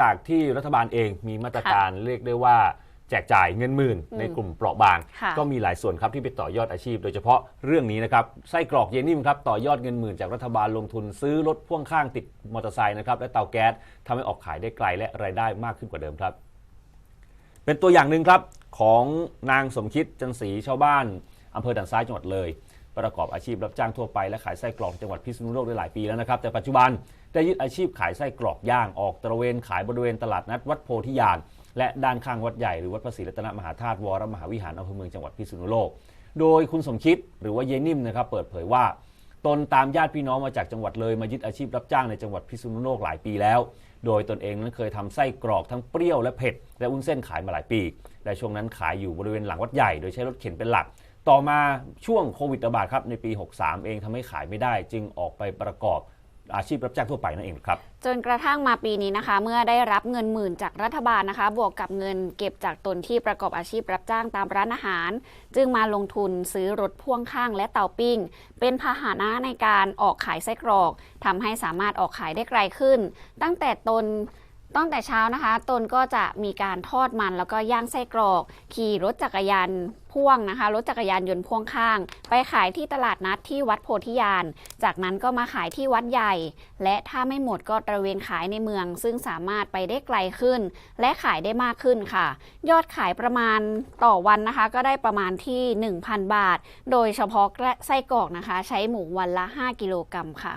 จากที่รัฐบาลเองมีมาตรการเรียกได้ว่าแจกจ่ายเงินหมื่นอืมในกลุ่มเปราะบางค่ะก็มีหลายส่วนครับที่ไปต่อยอดอาชีพ โดยเฉพาะเรื่องนี้นะครับไส้กรอกเยนิ่มครับต่อยอดเงินหมื่นจากรัฐบาลลงทุนซื้อรถพ่วงข้างติดมอเตอร์ไซค์นะครับและเตาแก๊สทำให้ออกขายได้ไกลและรายได้มากขึ้นกว่าเดิมครับ เป็นตัวอย่างหนึ่งครับของนางสมคิดจันศรีชาวบ้านอำเภอด่านซ้ายจังหวัดเลย ประกอบอาชีพรับจ้างทั่วไปและขายไส้กรอกจังหวัดพิษณุโลกได้หลายปีแล้วนะครับ แต่ปัจจุบันได้ยึดอาชีพขายไส้กรอกย่างออกตระเวนขายบริเวณตลาดนัดวัดโพธิญาณและด้านข้างวัดใหญ่หรือวัดพระศรีรัตนมหาธาตุวรมหาวิหารอำเภอเมืองจังหวัดพิษณุโลก โดยคุณสมคิดหรือว่าเยนิ่มนะครับเปิดเผยว่า ตนตามญาติพี่น้องมาจากจังหวัดเลยมายึดอาชีพรับจ้างในจังหวัดพิษณุโลกหลายปีแล้ว โดยตนเองนั้นเคยทำไส้กรอกทั้งเปรี้ยวและเผ็ดและอุ้นเส้นขายมาหลายปี และช่วงนั้นขายอยู่บริเวณหลังวัดใหญ่ โดยใช้รถเข็นเป็นหลัก ต่อมาช่วงโควิดระบาดครับในปี 63 เองทำให้ขายไม่ได้ จึงออกไปประกอบอาชีพรับจ้างทั่วไปนั่นเองครับ จนกระทั่งมาปีนี้นะคะ เมื่อได้รับเงินหมื่นจากรัฐบาลนะคะ บวกกับเงินเก็บจากตนที่ประกอบอาชีพรับจ้างตามร้านอาหาร จึงมาลงทุนซื้อรถพ่วงข้างและเตาปิ้ง เป็นพาหนะในการออกขายไส้กรอกทำให้สามารถออกขายได้ไกลขึ้น ตั้งแต่ตน ตั้งแต่เช้านะคะ ตนก็จะมีการทอดมันแล้วก็ย่างไส้กรอก ขี่รถจักรยานพ่วงนะคะ รถจักรยานยนต์พ่วงข้าง ไปขายที่ตลาดนัดที่วัดโพธิญาณ จากนั้นก็มาขายที่วัดใหญ่ และถ้าไม่หมดก็ตระเวนขายในเมือง ซึ่งสามารถไปได้ไกลขึ้น และขายได้มากขึ้นค่ะ ยอดขายประมาณต่อวันนะคะ ก็ได้ประมาณที่ 1,000 บาท โดยเฉพาะไส้กรอกนะคะ ใช้หมูวันละ 5 กิโลกรัมค่ะ